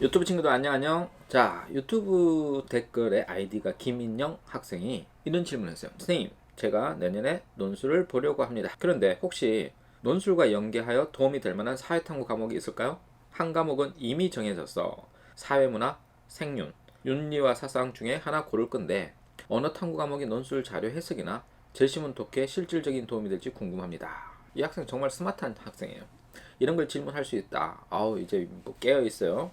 유튜브 친구들 안녕 안녕. 자 유튜브 댓글에 아이디가 김인영 학생이 이런 질문을 했어요. 선생님, 제가 내년에 논술을 보려고 합니다. 그런데 혹시 논술과 연계하여 도움이 될 만한 사회탐구 과목이 있을까요? 한 과목은 이미 정해졌어. 사회문화, 생윤, 윤리와 사상 중에 하나 고를 건데 어느 탐구 과목이 논술 자료 해석이나 제시문 독해에 실질적인 도움이 될지 궁금합니다. 이 학생 정말 스마트한 학생이에요. 이런 걸 질문할 수 있다. 아우 이제 뭐 깨어 있어요.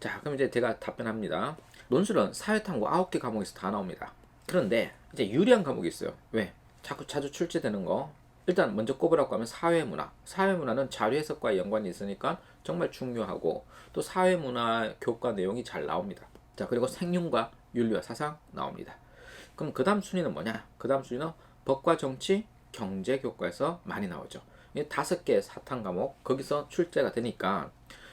자, 그럼 이제 제가 답변합니다. 논술은 사회탐구 9개 과목에서 다 나옵니다. 그런데 이제 유리한 과목이 있어요. 왜? 자꾸 자주 출제되는 거. 일단 먼저 꼽으라고 하면 사회문화. 사회문화는 자료 해석과 연관이 있으니까 정말 중요하고 또 사회문화 교과 내용이 잘 나옵니다. 자, 그리고 생윤과 윤리와 사상 나옵니다. 그럼 그 다음 순위는 뭐냐? 그 다음 순위는 법과 정치, 경제 교과에서 많이 나오죠. 이 다섯 개 사탐 과목 거기서 출제가 되니까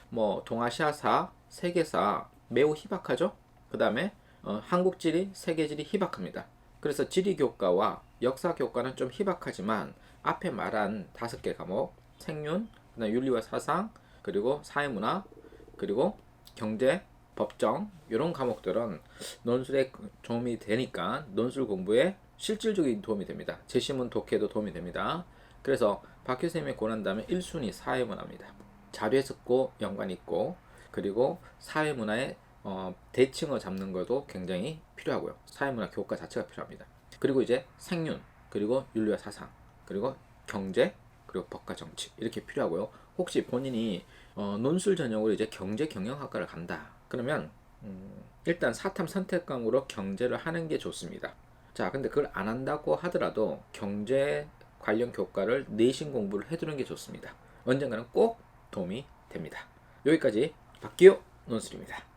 뭐 동아시아사, 세계사 매우 희박하죠. 그 다음에 어, 한국 지리, 세계 지리 희박합니다. 그래서 지리 교과와 역사 교과는 좀 희박하지만 앞에 말한 다섯 개 과목 생윤, 그다음 윤리와 사상, 그리고 사회문화, 그리고 경제, 법정 이런 과목들은 논술에 도움이 되니까 논술 공부에 실질적인 도움이 됩니다. 제시문 독해도 도움이 됩니다. 그래서 박 교수님의 고난다면 1순위 사회문화입니다. 자료 해석고 연관 있고 그리고 사회문화의 어, 대칭을 잡는 것도 굉장히 필요하고요. 사회문화 교과 자체가 필요합니다. 그리고 이제 생윤 그리고 윤리와 사상 그리고 경제 그리고 법과 정치 이렇게 필요하고요. 혹시 본인이 어, 논술 전형으로 이제 경제 경영학과를 간다. 그러면 음, 일단 사탐 선택 과목으로 경제를 하는 게 좋습니다. 자, 근데 그걸 안 한다고 하더라도 경제 관련 교과를 내신 공부를 해두는 게 좋습니다. 언젠가는 꼭 도움이 됩니다. 여기까지 박기호 논술입니다.